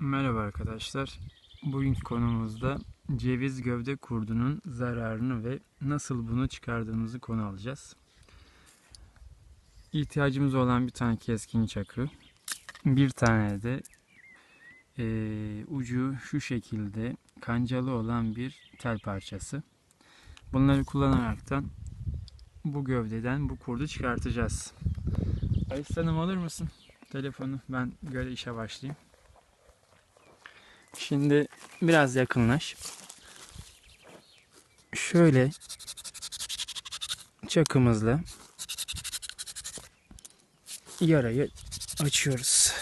Merhaba arkadaşlar. Bugünkü konumuzda ceviz gövde kurdunun zararını ve nasıl bunu çıkardığımızı konu alacağız. İhtiyacımız olan bir tane keskin çakı, bir tane de eee, ucu şu şekilde kancalı olan bir tel parçası. Bunları kullanaraktan bu gövdeden bu kurdu çıkartacağız. Ayıs Hanım alır mısın telefonu? Ben göre işe başlayayım. Şimdi biraz yakınlaş. Şöyle çakımızla yarayı açıyoruz.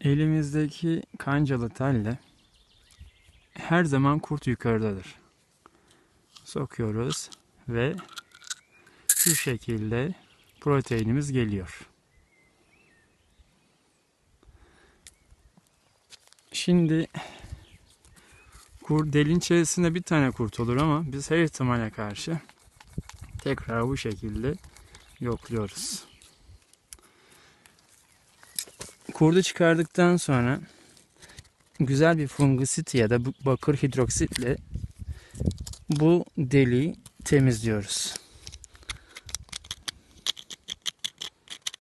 Elimizdeki kancalı telle her zaman kurt yukarıdadır sokuyoruz ve şu şekilde proteinimiz geliyor. Şimdi kur delin içerisinde bir tane kurt olur ama biz her ihtimale karşı tekrar bu şekilde yokluyoruz. Kurdu çıkardıktan sonra güzel bir fungisit ya da bakır hidroksitle bu deliği temizliyoruz.